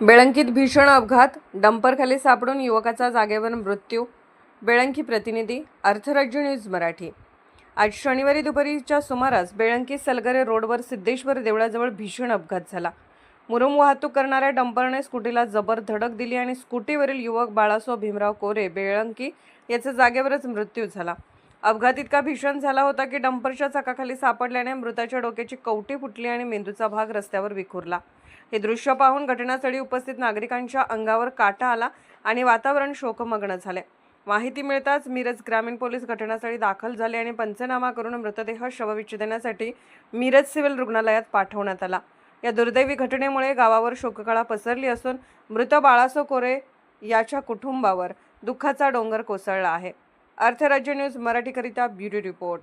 बेळंकीत भीषण अपघात. डंपरखाली सापडून युवकाचा जागेवर मृत्यू. बेळंकी प्रतिनिधी अर्थराज्य न्यूज मराठी. आज शनिवारी दुपारीच्या सुमारास बेळंकी सलगरे रोडवर सिद्धेश्वर देवळाजवळ भीषण अपघात झाला. मुरुम वाहतूक करणाऱ्या डंपरने स्कूटीला जबर धडक दिली आणि स्कूटीवरील युवक बाळासो भीमराव कोरे बेळंकी याचा जागेवरच मृत्यू झाला. अपघात इतका भीषण झाला होता की डंपरच्या चाकाखाली सापडल्याने मृताच्या डोक्याची कवटी फुटली आणि मेंदूचा भाग रस्त्यावर विखुरला. हे दृश्य पाहून घटनास्थळी उपस्थित नागरिकांच्या अंगावर काटा आला आणि वातावरण शोकमग्न झाले. माहिती मिळताच मिरज ग्रामीण पोलीस घटनास्थळी दाखल झाले आणि पंचनामा करून मृतदेह शवविच्छेदनासाठी मिरज सिव्हिल रुग्णालयात पाठवण्यात आला. या दुर्दैवी घटनेमुळे गावावर शोककळा पसरली असून मृत बाळासो कोरे याच्या कुटुंबावर दुःखाचा डोंगर कोसळला आहे. अर्थराज्य न्यूज मराठीकरिता ब्युटी रिपोर्ट.